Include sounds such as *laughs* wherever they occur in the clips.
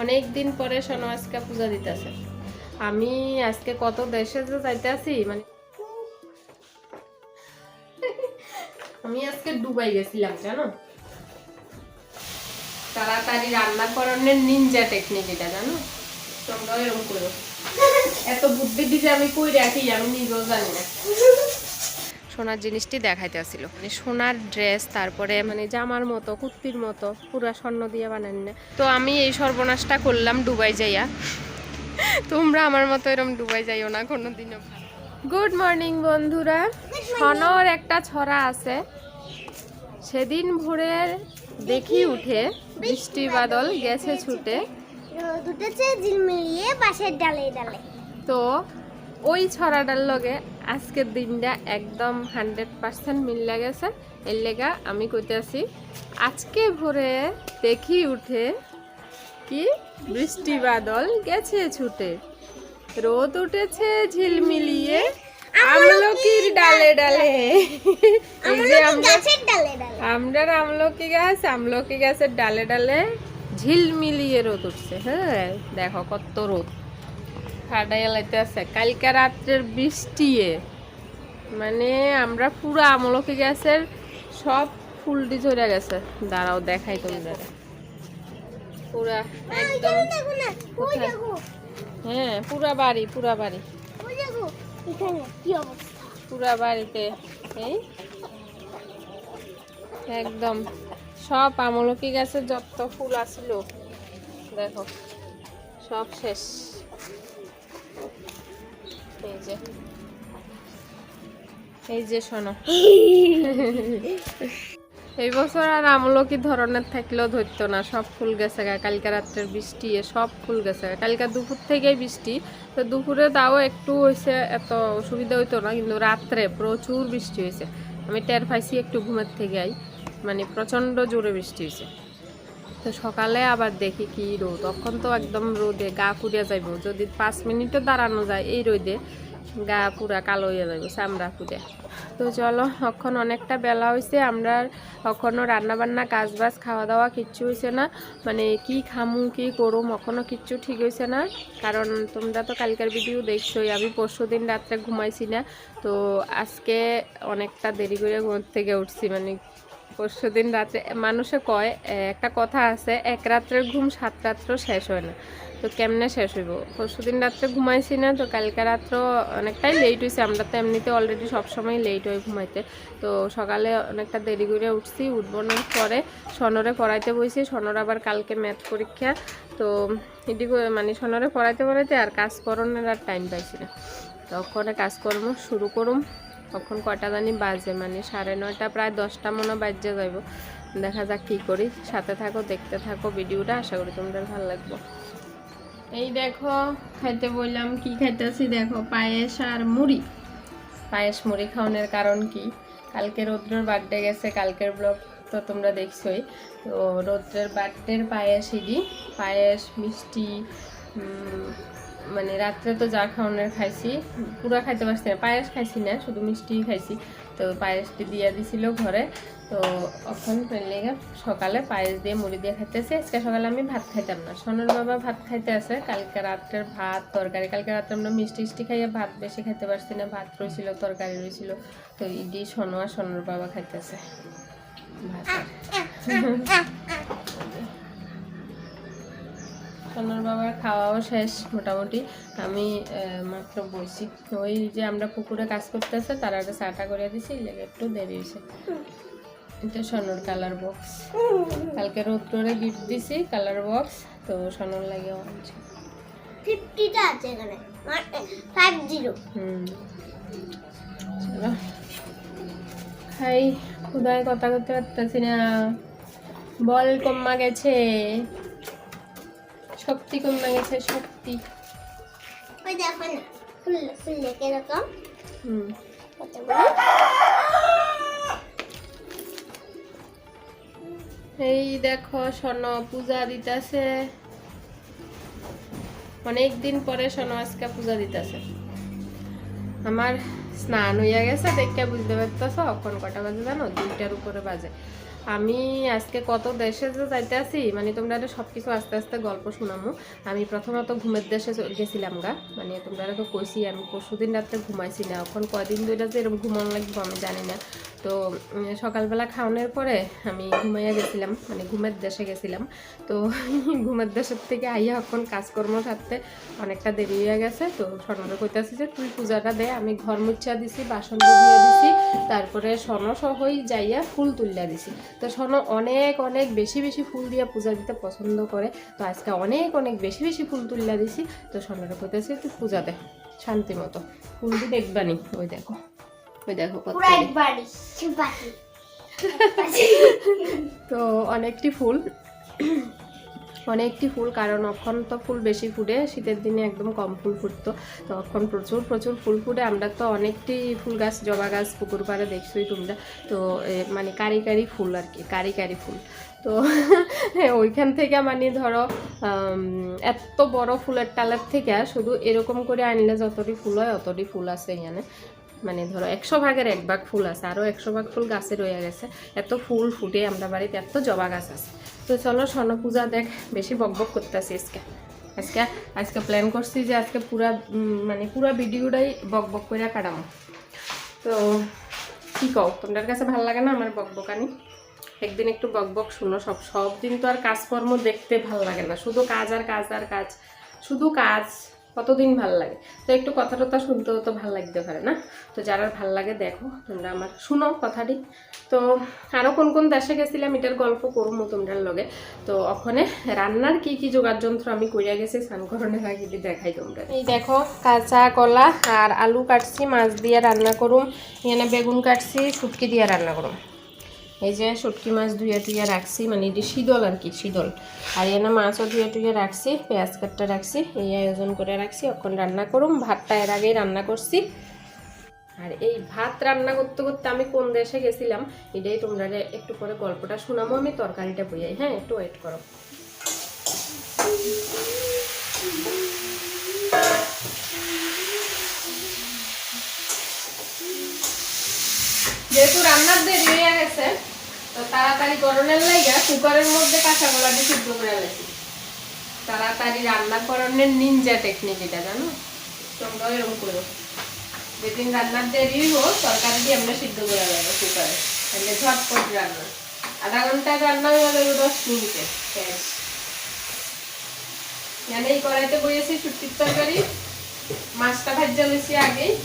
অনেক দিন পরে শোনো আজকে পূজা দিতেছে। আমি আজকে কত দেশে যে যাইতে আছি মানে *laughs* আমি আজকে দুবাই গেছিলাম, জানো? তাড়াতাড়ি রান্না করানোর নিনজা টেকনিক এটা, জানো? তোমরাও এরকম করো। *laughs* এত বুদ্ধি দিতে আমি কই রাখি আমি নিজেও জানি না। *laughs* সোনার জিনিসটি দেখাইতে আসছিল মানে সোনার ড্রেস তারপরে মানে জামার মতো কুর্তির মতো পুরা স্বর্ণ দিয়ে বানান না। তো আমি এই সর্বনাশটা করলাম দুবাই যাইয়া। তোমরা আমার মতো এরকম ডুবাই যাইও না কোনোদিনও গুড মর্নিং বন্ধুরা। সনর একটা ছড়া আছে। সেদিন ভোরে দেখি উঠে বৃষ্টি বাদল গেছে ছুটে। রোদ উঠেছে ঝিলমিলিয়ে বাঁশের ডালে ডালে। তো ওই ছড়াটার লগে আজকের দিনটা একদম হান্ড্রেড পার্সেন্ট মিল গেছে এর লেগা আমি কইতেছি আজকে ভোরে দেখি উঠে কি বৃষ্টি বাদল গেছে ছুটে। রোদ উঠেছে ঝিলমিলিয়ে আমলকির ডালে ডালে। এই যে আমরা গাছের ডালে ডালে। আমরা আমলকি গাছ আমলকি গাছের ডালে ডালে ঝিলমিলিয়ে রোদ উঠছে। হ্যাঁ দেখো কত রোদ। ফাটাইয়া লাইতে আছে কালকে রাত্রের বৃষ্টিয়ে। মানে আমরা পুরো আমলকি গাছের সব ফুলটি ঝরে গেছে। দাঁড়াও, দেখাই তোমরা পুরা একদম হ্যাঁ পুরা বাড়ি পুরা বাড়ি। পুরা বাড়িতে, এই একদম সব আমলকি গাছের যত ফুল আসলো, দেখো, সব শেষ। এই যে। এই যে শোনো। *laughs* এই বছর আর আমলকি ধরনের থাকলেও ধরতো না। সব ফুল গেছে গা। কালকে রাত্রের বৃষ্টি সব ফুল গেছে গা। কালকে দুপুর থেকেই বৃষ্টি। তো দুপুরে তাও একটু হয়েছে এত অসুবিধা হইতো না। কিন্তু রাত্রে প্রচুর বৃষ্টি হয়েছে আমি টের পাইছি একটু ঘুমের থেকে আই। মানে প্রচণ্ড জোরে বৃষ্টি হয়েছে তো সকালে আবার দেখি কি রোদ। তখন তো একদম রোদে গা পুড়িয়া যাইব। যদি পাঁচ মিনিটও দাঁড়ানো যায় এই রোদে, গা পুরা কালো হয়ে যাইব, চামড়া পুড়ে। তো চলো, এখন অনেকটা বেলা হয়েছে আমরা এখনও রান্নাবান্না কাজ বাজ খাওয়া দাওয়া কিচ্ছু হয়েছে না। মানে কি খামু, কি করুম এখনও কিচ্ছু ঠিক হয়েছে না। কারণ তোমরা তো কালকের ভিডিও দেখছোই, আমি পরশু দিন রাত্রে ঘুমাইছি না। তো আজকে অনেকটা দেরি করে ঘুম থেকে উঠছি মানে পরশু দিন রাত্রে মানুষে কয় একটা কথা আছে, এক রাত্রের ঘুম সাত রাত্র শেষ হয় না। তো কেমনে শেষ হইব? পরশু দিন রাত্রে ঘুমাইছি না, তো কালকে রাত্র অনেকটাই লেট হয়েছে আমরা তো এমনিতে অলরেডি সবসময় লেট হয় ঘুমাইতে। তো সকালে অনেকটা দেরি করে উঠছি উঠবনোর পরে। সনরে পড়াইতে বইছি, সনর আবার কালকে ম্যাথ পরীক্ষা। তো এটি মানে সনরে পড়াইতে পড়াইতে আর কাজ করণের আর টাইম পাইছি না। তখন কাজকর্ম শুরু করুম। কখন কটা জানি বাজে মানে সাড়ে নয়টা, প্রায় দশটা মনে বাজে যাইব। দেখা যাক কী করি। সাথে থাকো, দেখতে থাকো ভিডিওটা, আশা করি তোমাদের ভালো লাগবে। এই দেখো, খাইতে বললাম কি খাইতেছি দেখো, পায়েস আর মুড়ি। পায়েস মুড়ি খাওয়ানোর কারণ কি? কালকে রৌদ্রের বার্থডে গেছে, কালকের ব্লগ তো তোমরা দেখছোই। তো রৌদ্রের বার্থডের পায়েস ইডি। পায়েস, মিষ্টি মানে রাত্রে তো যা খাওয়ানোর খাইছি পুরা খাইতে পারছি না পায়েস খাইছি না শুধু মিষ্টিই খাইছি তো পায়েসটি দিয়ে দিছিল ঘরে তো এখন লেগে সকালে পায়েস দিয়ে মুড়ি দিয়ে খাইতেছি আজকে সকালে আমি ভাত খাইতাম না সোনার বাবা ভাত খাইতে আছে কালকে রাত্রের ভাত তরকারি কালকে রাত্রে আমরা মিষ্টি মিষ্টি খাইয়ে ভাত বেশি খাইতে পারছি না ভাত রয়েছিল তরকারি রয়েছিল তো ইডি সোনো আর সোনার বাবা খাইতেছে ভাত। সোনার বাবার খাওয়াও শেষ মোটামুটি। আমি মাত্র বসি। ওই যে আমরা পুকুরে কাজ করতেছে তারা একটা চাটা করে দিছি লেগে একটু দেরি হয়েছে। এটা সোনার কালার বক্স। কালকে রোদ্রে গিফট দিছি কালার বক্স তো সোনার লাগে আনছি। ফিফটিটা আছে এখানে। ফাইভ জিরো হুম। চলো। খাই কথা করতে পারতেছি না। বল কমা গেছে। শক্তি কমা গেছে শক্তি। ওই দেখো না খুললে খুললে কীরকম হুম। এই দেখো স্বর্ণ পূজা দিতেছে। অনেক দিন পরে স্বর্ণ আজকে পূজা দিতেছে। আমার স্নান হইয়া গেছে দেখে বুঝতে পারতেছ এখন কটা বাজে জানো? দুইটার উপরে বাজে। আমি আজকে কত দেশে যে যাইতে আছি মানে তোমরা সব কিছু আস্তে আস্তে গল্প শোনামো। আমি প্রথমত ঘুমের দেশে গেছিলাম গা। মানে তোমরা তো কইছি, আমি পরশুদিন রাত্রে ঘুমাইছি না। এখন কয়দিন দুইটা যে এরকম ঘুমানো লাগবে আমি জানি না। তো সকালবেলা খাওয়ানোর পরে আমি ঘুমাইয়া গেছিলাম মানে ঘুমের দেশে গেছিলাম। তো *laughs* ঘুমের দেশের থেকে আইয়া এখন কাজকর্ম সারতে অনেকটা দেরি হয়ে গেছে। তো স্বর্ণরে কইতাছি যে, তুই পূজাটা দে, আমি ঘর মুচ্ছা দিছি, বাসন ধুইয়া দিছি, তারপরে স্বর্ণ সহই যাইয়া ফুল তুলিয়া দিছি। তো স্বর্ণ অনেক অনেক বেশি বেশি ফুল দিয়া পূজা দিতে পছন্দ করে। তো আজকে অনেক অনেক বেশি বেশি ফুল তুলিয়া দিছি। তো স্বর্ণরে কইতাছি তুই পূজা দে, শান্তি মতো। ফুল দিয়ে দেখবানি, ওই দেখো। ওই দেখো তো অনেকটি ফুল। অনেকটি ফুল কারণ অখন তো ফুল বেশি ফুটে শীতের দিনে একদম কম ফুল ফুটতো। তো অখন প্রচুর প্রচুর ফুল ফুটে। আমরা তো অনেকটি ফুল গাছ জবা গাছ পুকুর পাড়ে দেখছোই তোমরা। তো মানে কারি কারি ফুল আর কি কারি কারি ফুল। তো *laughs* ওইখান থেকে মানে ধরো এত বড় ফুলের টালার থেকে শুধু এরকম করে আনলে যতটি ফুল হয় অতটি ফুল আছে এখানে। মানে ধরো একশো ভাগের এক ভাগ ফুল আছে আরও একশো ভাগ ফুল গাছে রয়ে গেছে। এত ফুল ফুটে আমরা বাড়িতে, এত জবা গাছ আছে। তো চলো স্বর্ণ পূজা দেখ, বেশি বক বক করতেছি আজকে। আজকে আজকে প্ল্যান করছি যে আজকে পুরা মানে পুরা ভিডিওটাই বক বক করে কাটামো তো কি কও, তোমাদের কাছে ভালো লাগে না আমার বক বকানি? একদিন একটু বক বক শুনো, সব সব দিন তো আর কাজকর্ম দেখতে ভালো লাগে না। শুধু কাজ আর কাজ আর কাজ, শুধু কাজ। কতদিন ভালো লাগে? তো একটু কথা টথা শুনতেও তো ভালো লাগতে পারে না? তো যারা ভালো লাগে দেখো, তোমরা আমার শুনো কথাটি। তো আরও কোন কোন দেশে গেছিলাম, এটার গল্প করব তোমরার লগে। তো ওখানে রান্নার কি কি জোগাড় যন্ত্র আমি কইরা গেছি স্নানকরণের আগে এটি দেখাই তোমরা। এই দেখো, কাঁচা কলা আর আলু কাটছি, মাছ দিয়ে রান্না করুম, এখানে বেগুন কাটছি, শুটকি দিয়ে রান্না করুম। এই যে শুটকি মাছ ধুয়ে টুয়ে রাখছি মানে এটি শীতল আর কি, শীতল। আর এখানে মাছও ধুয়ে টুয়ে রাখছি, পেঁয়াজ কাটটা রাখছি, এই আয়োজন করে রাখছি, এখন রান্না করুম। ভাতটা এর আগেই রান্না করছি। আর এই ভাত রান্না করতে করতে আমি কোন দেশে গেছিলাম, এটাই তোমরা একটু পরে গল্পটা শোনাবো আমি তরকারিটা বইয়াই হ্যাঁ একটু ওয়েট করো। যেহেতু রান্নার দেরি হয়ে গেছে তো তাড়াতাড়ি গরমের লাইগা, কুকারের মধ্যে কাঁচা কলা দিয়ে সিদ্ধ করে লেছি তাড়াতাড়ি রান্না করানোর নিনজা টেকনিক এটা, জানো? তোমরাও এরকম করো। যেদিন রান্নার দেরি হোক তরকারি দিয়ে আমরা সিদ্ধ করে দেবো কুকারে। তাহলে ঝটপট রান্না। আধা ঘণ্টা রান্না হয়ে গেলে দশ মিনিটে। শেষ। জানে এই কড়াইতে বইয়েছি সুটির তরকারি। মাছটা ভাজা লইছি আগেই।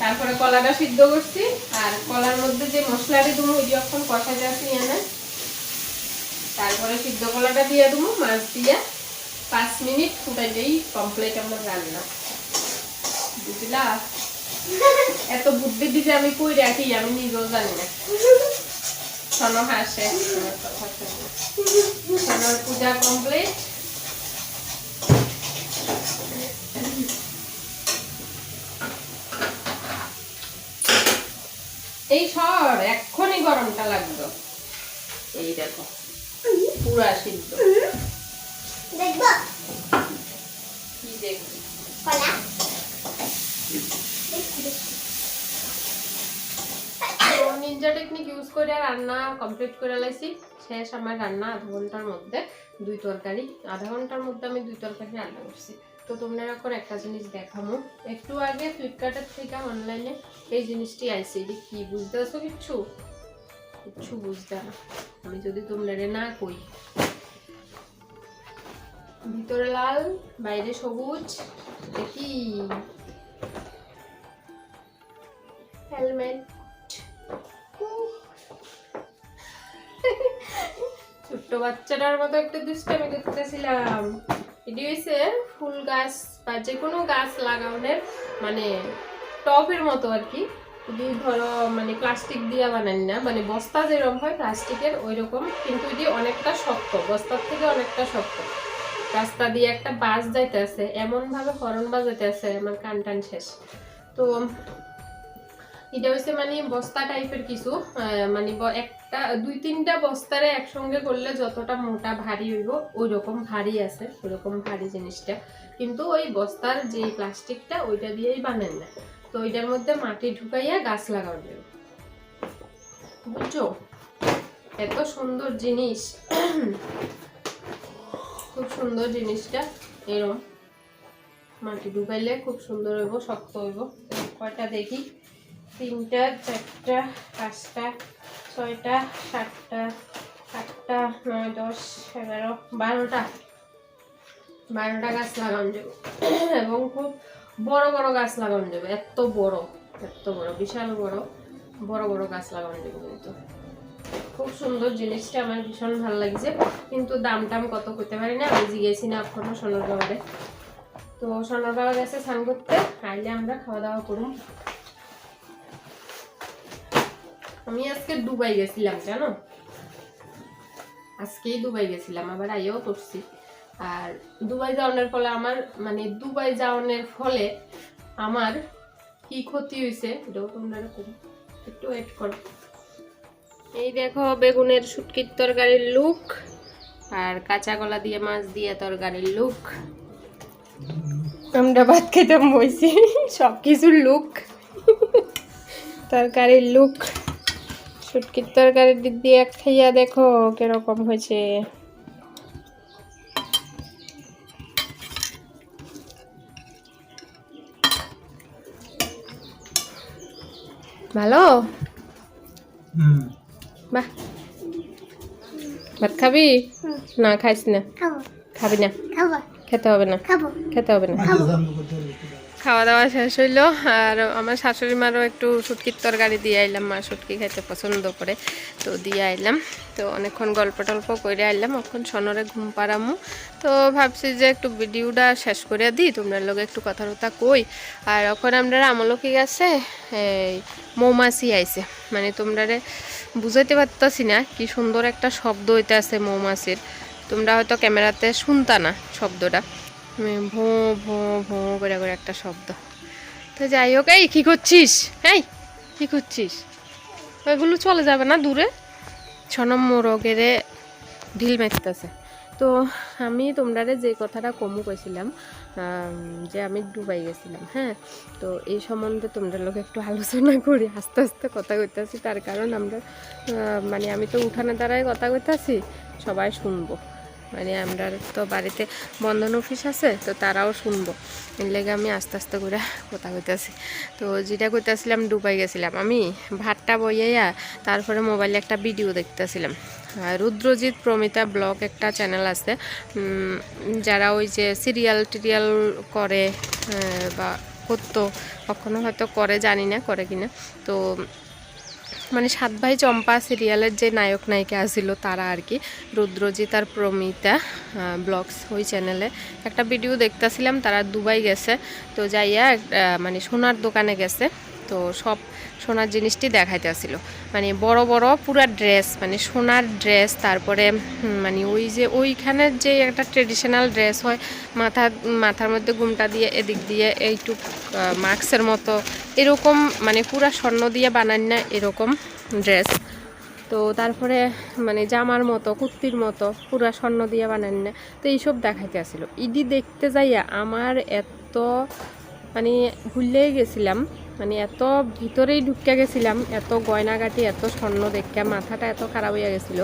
তারপরে কলাটা সিদ্ধ করছি, আর কলার মধ্যে যে মশলাটি দেবো, ওই যখন কষা যাচ্ছি এনে, তারপরে সিদ্ধ কলাটা দিয়ে দেবো, মাছ দিয়ে পাঁচ মিনিট ফুটাইলেই কমপ্লিট আমার রান্না। বুঝলা? এত বুদ্ধি দিতে আমি কই রাখি, আমি নিজেও জানি না। শোনো হাসে পূজা কমপ্লিট এই সর এক্ষুনি গরমটা লাগতো এই দেখো পুরা সিদ্ধ। দেখব? কি দেখবি? কলা? নিনজা টেকনিক ইউজ করে রান্না কমপ্লিট করে লাইছি। শেষ আমার রান্না আধা ঘণ্টার মধ্যে দুই তরকারি আধা ঘণ্টার মধ্যে আমি দুই তরকারি রান্না করছি। তো তোমরা এখন একটা জিনিস দেখামো। একটু আগে ফ্লিপকার্টের থেকে অনলাইনে এই জিনিসটি আইছে। যে কি বুঝতে পারছ কিচ্ছু? কিচ্ছু বুঝতে না। আমি যদি তোমরা না কই। ভিতরে লাল, বাইরে সবুজ। দেখি। হেলমেট ছোট্ট বাচ্চাটার মতো একটা দুষ্টামি করতেছিলাম। এটি ফুল গাছ বা যে কোনো গাছ লাগানোর মানে টবের মতো আর কি। যদি ধরো মানে প্লাস্টিক দিয়ে বানান না মানে বস্তা যেরকম হয় প্লাস্টিকের ওই রকম কিন্তু এটি অনেকটা শক্ত, বস্তার থেকে অনেকটা শক্ত। রাস্তা দিয়ে একটা বাস যাইতেছে এমন ভাবে হরন বাজাইতেছে আমার কান টান শেষ। তো এটা হচ্ছে মানে বস্তা টাইপের কিছু মানে ব- একটা দুই তিনটা বস্তারে একসঙ্গে করলে যতটা মোটা ভারী হইব ওই রকম ভারী আছে ওই রকম ভারী জিনিসটা। কিন্তু ওই বস্তার যে প্লাস্টিকটা, ওইটা দিয়েই বানান না। তো ওইটার মধ্যে মাটি ঢুকাইয়া গাছ লাগানো যাবে। বুঝছ? এত সুন্দর জিনিস। খুব সুন্দর জিনিসটা, এরম। মাটি ডুবাইলে খুব সুন্দর হইব, শক্ত হইব। কয়টা দেখি? তিনটা, চারটা, পাঁচটা। ছয়টা, সাতটা, আটটা, নয়, দশ, এগারো, বারোটা। বারোটা গাছ লাগানো যাবে। এবং খুব বড় বড় গাছ লাগানো যাবে। এত বড় এত বড়, বিশাল বড় বড় বড় গাছ লাগানো যাবে কিন্তু। খুব সুন্দর জিনিসটা আমার ভীষণ ভালো লাগছে। কিন্তু দাম টাম কত করতে পারি না? আমি জিগেছি না এখনও সোনার বাবারে তো সোনার বাবা গেছে স্নান করতে। আইলে আমরা খাওয়া দাওয়া করুন। আমি আজকে দুবাই গেছিলাম, জানো? আজকেই দুবাই গেছিলাম, আবার আইও করছি আর দুবাই যাওয়ানোর ফলে আমার মানে দুবাই যাওয়ানোর ফলে আমার কি ক্ষতি হয়েছে, এটাও তোমরা একটু ওয়েট করো। এই দেখো, বেগুনের শুটকির তরকারির লুক আর কাঁচা কলা দিয়ে মাছ দিয়ে তরকারির লুক আমরা ভাত খেতাম বইছি সব কিছুর লুক তরকারির লুক শুটকির তরকারি দিদি এক খাইয়া দেখো কীরকম হয়েছে। ভালো? বাহ। ভাত খাবি? না খাইস না। খাবি। না। খেতে হবে না। খেতে হবে না। খাওয়া দাওয়া শেষ হইল, আর আমার শাশুড়ি মারও একটু শুটকির তরকারি দিয়ে আইলাম, মা শুটকি খাইতে পছন্দ করে, তো দিয়ে আইলাম। তো অনেকক্ষণ গল্প টল্প করে আইলাম, এখন সনরে ঘুম পাড়ামু। তো ভাবছি যে একটু ভিডিওটা শেষ করে দিই তোমরা লোক একটু কথা টথা কই। আর এখন আমরা আমলকি গেছে, এই মৌমাছি আইছে। মানে তোমরা বুঝাইতে পারতাছি না, কি সুন্দর একটা শব্দ হইতে আছে মৌমাছির। তোমরা হয়তো ক্যামেরাতে শুনতা না শব্দটা। ভো ভো ভো করে করে একটা শব্দ। তো যাই হোক, এই কী করছিস? এই, কী করছিস? ওইগুলো চলে যাবে না দূরে? ছনম মোরগেরে ঢিল মেচতেছে। তো আমি তোমরারে যে কথাটা কমু কইছিলাম যে আমি ডুবাই গেছিলাম হ্যাঁ? তো এই সম্বন্ধে তোমরা লোক একটু আলোচনা করি আস্তে আস্তে কথা কইতাছি। তার কারণ আমরা মানে আমি তো উঠানে দ্বারাই কথা কইতাছি, সবাই শুনব। মানে আমরা তো বাড়িতে বন্ধন অফিস আছে, তো তারাও শুনব। এর লেগে আমি আস্তে আস্তে করে কথা কইতাছি। তো যেটা কইতাছিলাম ডুবাই গেছিলাম আমি। ভাতটা বইয়াইয়া তারপরে মোবাইলে একটা ভিডিও দেখতেছিলাম। রুদ্রজিৎ প্রমিতা ব্লগ একটা চ্যানেল আছে। যারা ওই যে সিরিয়াল টিরিয়াল করে বা করতো, কখনো হয়তো করে, জানি না, করে কিনা। তো মানে সাত ভাই চম্পা সিরিয়ালের যে নায়ক নায়িকা আসিল তারা আর কি। রুদ্রজিৎ আর প্রমিতা ব্লগস ওই চ্যানেলে একটা ভিডিও দেখতেছিলাম, তারা দুবাই গেছে। তো যাইয়া মানে সোনার দোকানে গেছে। তো সব সোনার জিনিসটি দেখাইতেছিল। মানে বড় বড় পুরা ড্রেস মানে সোনার ড্রেস, তারপরে মানে ওই যে ওইখানের যে একটা ট্রেডিশনাল ড্রেস হয়, মাথা, মাথার মধ্যে ঘুমটা দিয়ে, এদিক দিয়ে এইটুক মাস্কের মতো, এরকম মানে পুরা স্বর্ণ দিয়ে বানান না এরকম ড্রেস। তো তারপরে মানে জামার মতো, কুর্তির মতো, পুরা স্বর্ণ দিয়ে বানান না, তো এইসব দেখাইতে আসছিল ইডি দেখতে যাইয়া আমার এত মানে ভুললেই গেছিলাম। মানে এত ভিতরেই ঢুকে গেছিলাম, এত গয়নাগাটি, এত স্বর্ণ দেখে মাথাটা এত খারাপ হয়ে গেছিল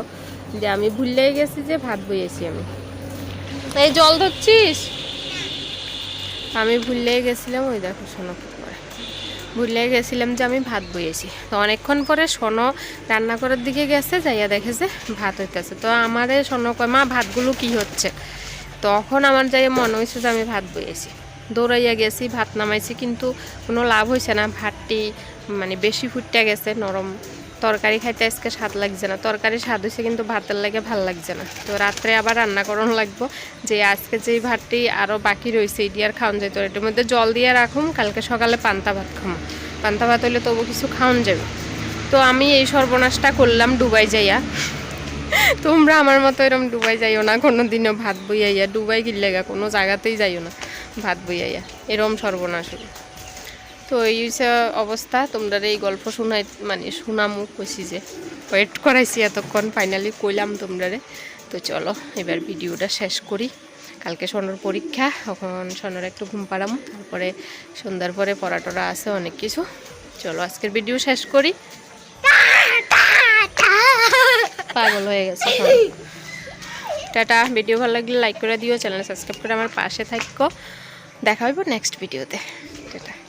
যে আমি ভুললেই গেছি যে ভাত বইয়েছি আমি। এই জল ধরছিস? আমি ভুললেই গেছিলাম, ওই দেখো শোনো ভুলে গেছিলাম যে আমি ভাত বইয়েছি। তো অনেকক্ষণ পরে সোনো রান্না করার দিকে গেছে, যাইয়া দেখেছে ভাত হইতেছে। তো আমাদের সোনো কয়, মা, ভাতগুলো কি হচ্ছে? তখন আমার যাই মনে হয়েছে যে আমি ভাত বইয়েছি। দৌড়াইয়া গেছি, ভাত নামাইছি, কিন্তু কোনো লাভ হয়েছে না। ভাতটি মানে বেশি ফুটতে গেছে, নরম। তরকারি খাইতে আজকে স্বাদ লাগছে না। তরকারি স্বাদ হয়েছে কিন্তু ভাতের লাগে ভালো লাগছে না। তো রাত্রে আবার রান্না করানো লাগবো, যে আজকে যেই ভাতটি আরও বাকি রয়েছে এটি আর খাওয়ান যেত এটির মধ্যে জল দিয়ে রাখুম, কালকে সকালে পান্তা ভাত খামো। পান্তা ভাত হলে তবু কিছু খাওয়ান যাবে। তো আমি এই সর্বনাশটা করলাম ডুবাই যাইয়া। তোমরা আমার মতো এরকম ডুবাই যাইও না কোনো দিনও ভাত বইয়াইয়া ডুবাই গিল্লেগা কোনো জায়গাতেই যাইও না। ভাত বইয়াইয়া। এরম সর্বনাশ। তো এই অবস্থা, তোমরা এই গল্প শোনাই মানে শোনামু কইছি যে ওয়েট করাইছি এতক্ষণ ফাইনালি কইলাম তোমরারে তো চলো, এবার ভিডিওটা শেষ করি। কালকে সোনার পরীক্ষা, এখন সোনার একটু ঘুম পাড়ামু, তারপরে সন্ধ্যার পরে পড়াটরা আছে অনেক কিছু। চলো, আজকের ভিডিও শেষ করি। পাগল হয়ে গেছে। টাটা, ভিডিও ভালো লাগলে লাইক করে দিও, চ্যানেল সাবস্ক্রাইব করে আমার পাশে থাকো। দেখা হইব নেক্সট ভিডিওতে টাটা।